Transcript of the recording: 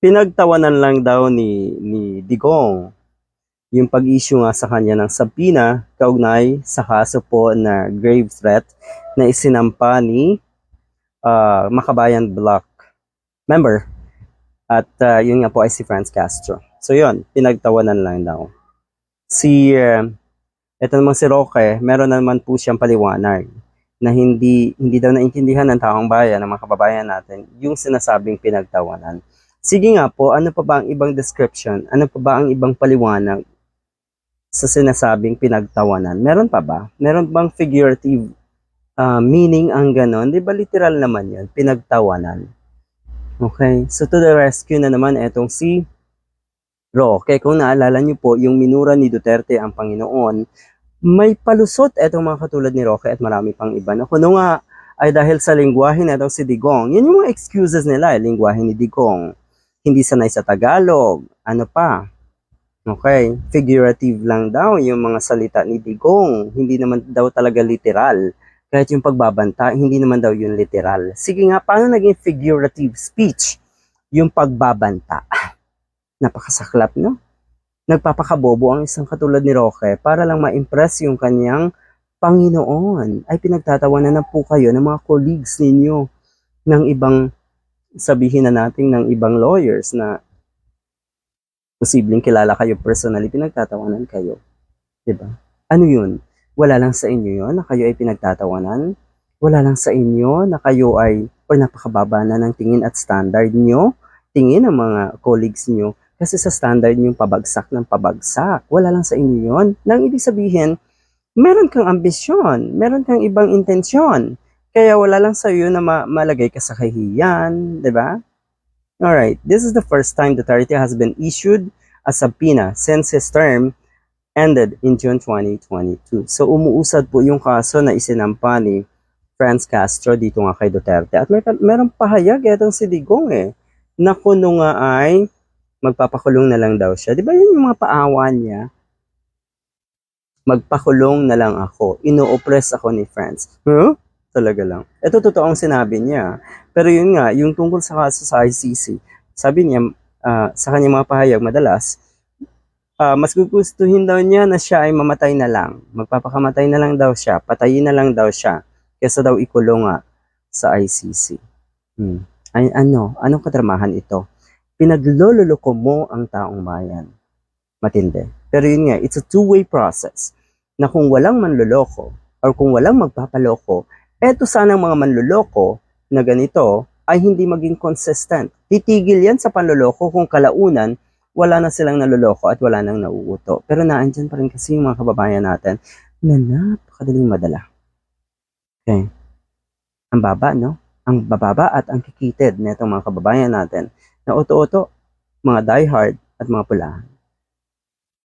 pinagtawanan lang daw ni, ni Digong yung pag-issue nga sa kanya ng sabina kaugnay sa kaso po na grave threat na isinampa ni ah, Makabayan Block member at ah, yun nga po ay si Franz Castro. So yun, pinagtawanan lang daw. Si, uh, ito namang si Roque, meron naman po siyang paliwanag na hindi hindi daw naintindihan ng taong bayan, ng mga kababayan natin, yung sinasabing pinagtawanan. Sige nga po, ano pa ba ang ibang description? Ano pa ba ang ibang paliwanag sa sinasabing pinagtawanan? Meron pa ba? Meron bang figurative ah, meaning ang ganon? Di ba literal naman yun? Pinagtawanan. Okay? So to the rescue na naman etong si Roque. Kung naalala niyo po, yung minura ni Duterte ang Panginoon, may palusot etong mga katulad ni Roque at marami pang iba. No? Kuno nga ay dahil sa lingwahe na itong si Digong. Yan yung mga excuses nila, eh, lingwahe ni Digong. Hindi sanay sa Tagalog. Ano pa? Okay, figurative lang daw yung mga salita ni Digong. Hindi naman daw talaga literal. Kahit yung pagbabanta, hindi naman daw yun literal. Sige nga, paano naging figurative speech yung pagbabanta? Napakasaklap, no? Nagpapakabobo ang isang katulad ni Roque para lang ma-impress yung kanyang Panginoon. Ay pinagtatawanan na po kayo ng mga colleagues ninyo ng ibang sabihin na natin ng ibang lawyers na posibleng kilala kayo personally, pinagtatawanan kayo. ba? Ano yun? Wala lang sa inyo yun na kayo ay pinagtatawanan? Wala lang sa inyo na kayo ay, or napakababa na ng tingin at standard nyo? Tingin ng mga colleagues nyo? Kasi sa standard nyo pabagsak ng pabagsak. Wala lang sa inyo yun. Nang ibig sabihin, meron kang ambisyon, meron kang ibang intensyon. Kaya wala lang sa iyo na ma- malagay ka sa kahihiyan, 'di ba? Alright, this is the first time Duterte has been issued a subpoena since his term ended in June 2022. So umuusad po yung kaso na isinampa ni Franz Castro dito nga kay Duterte. At may merong pahayag itong si Digong eh, na kuno nga ay magpapakulong na lang daw siya. Di ba yun yung mga paawan niya? Magpakulong na lang ako. Ino-oppress ako ni Franz. Huh? Talaga lang. Ito totoong sinabi niya. Pero yun nga, yung tungkol sa kaso sa ICC, sabi niya, ah, sa kanyang mga pahayag madalas, ah, mas gugustuhin daw niya na siya ay mamatay na lang. Magpapakamatay na lang daw siya. Patayin na lang daw siya. Kesa daw ikulong sa ICC. Hmm. Ay, ano? Anong kadramahan ito? Pinaglololoko mo ang taong bayan. Matindi. Pero yun nga, it's a two-way process na kung walang manloloko or kung walang magpapaloko, eto sanang mga manloloko na ganito ay hindi maging consistent. Titigil yan sa panloloko kung kalaunan wala na silang naloloko at wala nang nauuto. Pero naandyan pa rin kasi yung mga kababayan natin na napakadaling madala. Okay. Ang baba, no? Ang bababa at ang kikitid na itong mga kababayan natin na oto-oto, mga diehard at mga pulahan.